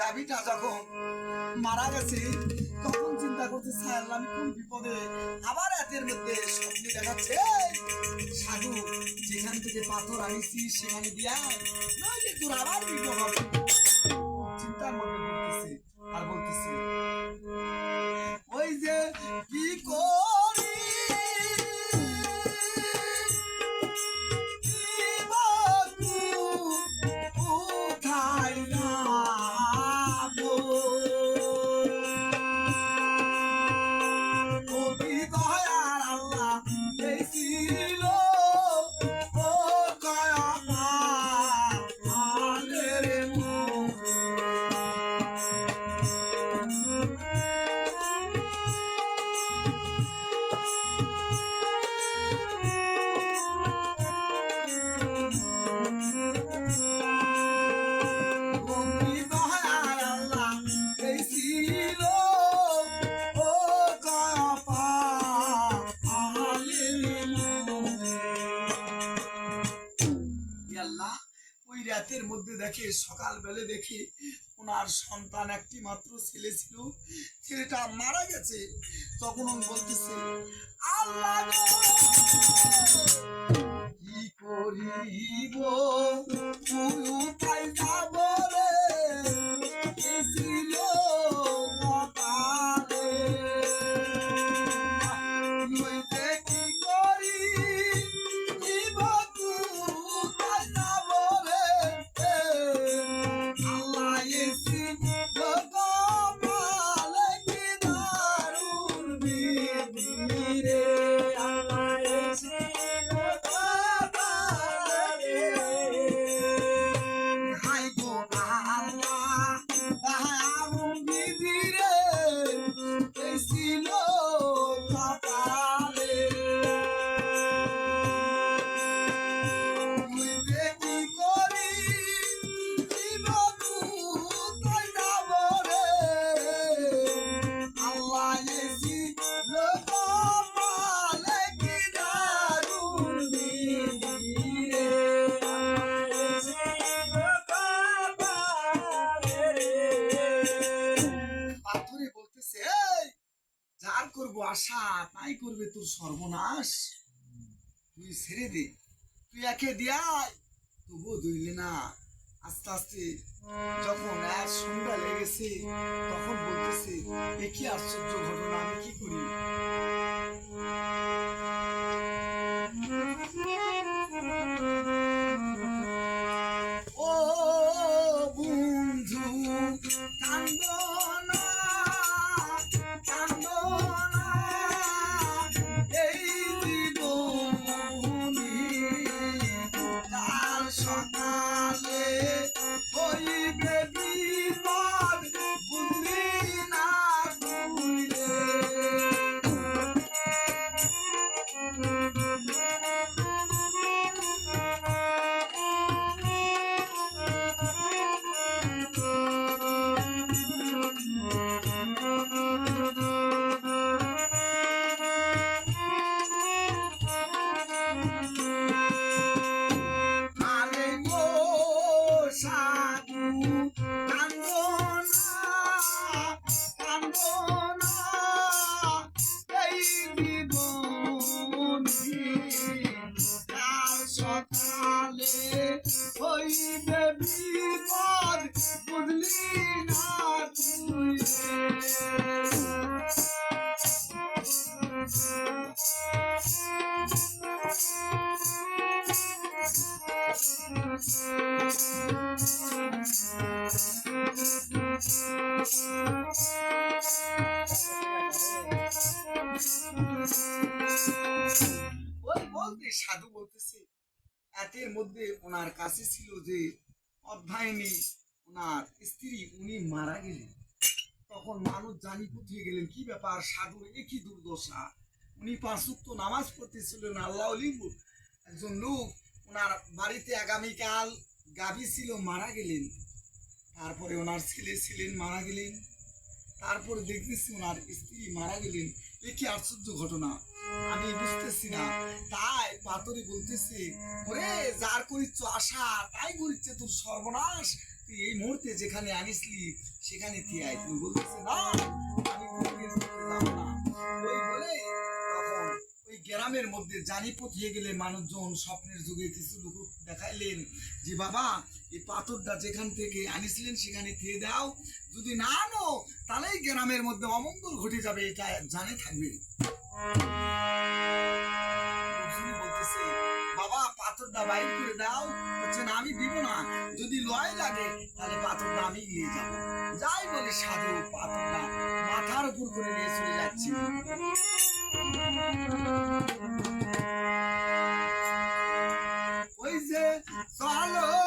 গাভীটা যখন মারা গেছে, তখন চিন্তা করছে, স্যার, আমি কোন বিপদে? আবার রাতের মধ্যে স্বপ্নে দেখাচ্ছে, সাধু, যেখান থেকে পাথর আনিছি, সেখানে দিয়া নইলে তোর আবার বিপদ হবে। চিন্তার মধ্যে দেখে সকাল বেলে দেখে ওনার সন্তান একটি মাত্র ছেলে ছিল। ছেলেটা মারা গেছে। তখন উনি বলতেছে, আল্লাহ কি করিব? উপায় আশা, তাই করবে তোর সর্বনাশ। তুই ছেড়ে দে, তুই একে দিয়াই। তবুও দইলে না। আস্তে আস্তে যখন এক সন্ধ্যা লেগেছে, তখন বলতেছে, এ কি আশ্চর্য ঘটনা, আমি কি করি? সাধু কান্দনা কান্দনা এই জীবনী কাল সকালে হইবে বিপদ বুঝলি না তুই ওই বলতে সাধু বলতেছে এতের মধ্যে ওনার কাছে ছিল যে, অধ্যায়নী ওনার স্ত্রী উনি মারা গেলেন। তখন মানুষ জানি পুঁথিয়ে গেলেন, কি ব্যাপার সাধুর একই দুর্দশা? উনি পাঁচুক্ত নামাজ পড়তেছিলেন আল্লাহ লিম্বু একজন লোক ওনার বাড়িতে আগামীকাল গাভী ছিল, মারা গেলেন। তারপরে ওনার ছেলে ছিলেন, মারা গেলেন। তারপরে দেখতেছি ওনার স্ত্রী মারা গেলেন। এ কি আশ্চর্য ঘটনা? আমি বুঝতেছি না। তাই পাতরি বলতেছে, ওরে, যার করিচ্ছ আশা, তাই করিচ্ছে তোর সর্বনাশ। তুই এই মুহূর্তে যেখানে আনিসলি, সেখানে তুই আয় তুমি বলতেছে, না মধ্যে জানিপথ হয়ে গেলে মানুষজন স্বপ্নের যুগে কিছু লোক দেখাইলেন যে, বাবা, এই পাথরটা যেখান থেকে আনিছিলেন সেখানে থিয়ে দাও। যদি না আনো তাহলে গ্রামের মধ্যে অমঙ্গল ঘটে যাবে, এটা জানে থাকবে। বাবা, পাথরটা বাইর করে দাও। হচ্ছে না, আমি দিব না। যদি লয় লাগে, তাহলে পাথরটা আমি নিয়ে যাব। যাই বলে সাধু পাথরটা মাথার উপর করে নিয়ে চলে যাচ্ছে। ওই যে চলো।